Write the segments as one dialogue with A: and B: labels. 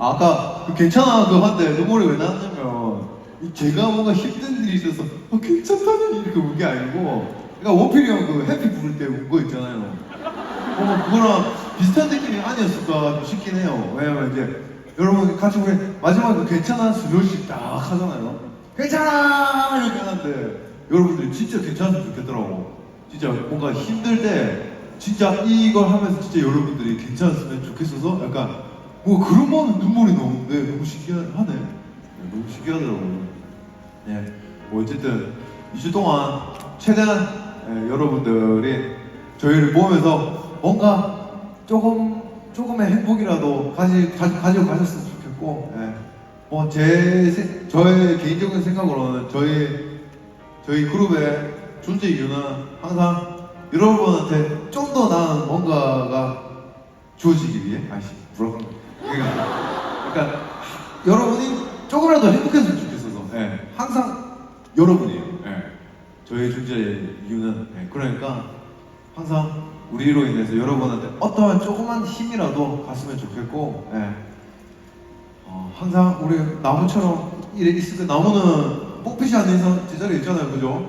A: 아, 아까 그 괜찮아 그거 한데 눈물이 왜 나왔냐면 이 제가 뭔가 힘든 일이 있어서 어, 괜찮다니 이렇게 운 게 아니고 그러니까 원필이 형 그 해피 부를 때 운 거 있잖아요. 어, 그거랑 비슷한 느낌이 아니었을까 좀 싶긴 해요. 왜냐면 이제 여러분 같이 우리 마지막에 그 괜찮아 슬로우씩 딱 하잖아요. 괜찮아 이렇게 하는데 여러분들이 진짜 괜찮았으면 좋겠더라고. 진짜 뭔가 힘들 때 진짜 이걸 하면서 진짜 여러분들이 괜찮았으면 좋겠어서 약간 뭐 그런 거는 눈물이 나오는데 너무 신기하네. 네, 너무 신기하더라고요. 네, 뭐 어쨌든 2주 동안 최대한 예, 여러분들이 저희를 보면서 뭔가 조금 조금의 행복이라도 가지, 가지 가지고 가셨으면 좋겠고, 예. 뭐제 저의 개인적인 생각으로는 저희 저희 그룹의 존재 이유는 항상 여러분한테 좀 더 나은 뭔가가 주어지기 위해 아씨 뭐라고 그러니까, 그러니까 여러분이 조금이라도 행복했으면 좋겠어서 예, 항상 여러분이에요 예. 저의 존재 이유는 예, 그러니까 항상 우리로 인해서 여러분한테 어떠한 조그만 힘이라도 갔으면 좋겠고 예. 어, 항상 우리 나무처럼 이래 있을 때 나무는 뽑히지 않는 이상 제자리에 있잖아요 그죠?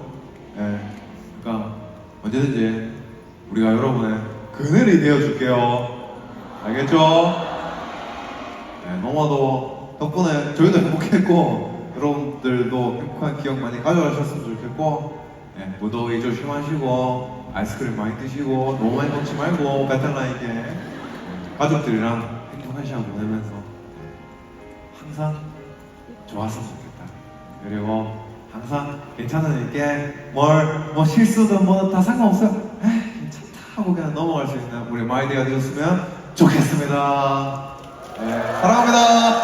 A: 예. 그러니까 언제든지 우리가 여러분의 그늘이 되어줄게요 알겠죠? 네, 너무나도 덕분에 저희도 행복했고 여러분들도 행복한 기억 많이 가져가셨으면 좋겠고 네, 무더위 조심하시고 아이스크림 많이 드시고 너무 많이 먹지 말고 베탈라에게 네, 가족들이랑 행복한 시간 보내면서 항상 좋았으면 좋겠다. 그리고 항상 일게 뭘뭐 실수든 뭐다 상관없어요. 괜찮다 하고 그냥 넘어갈 수 있는 우리 마이데가 되었으면 좋겠습니다. 네, 사랑합니다.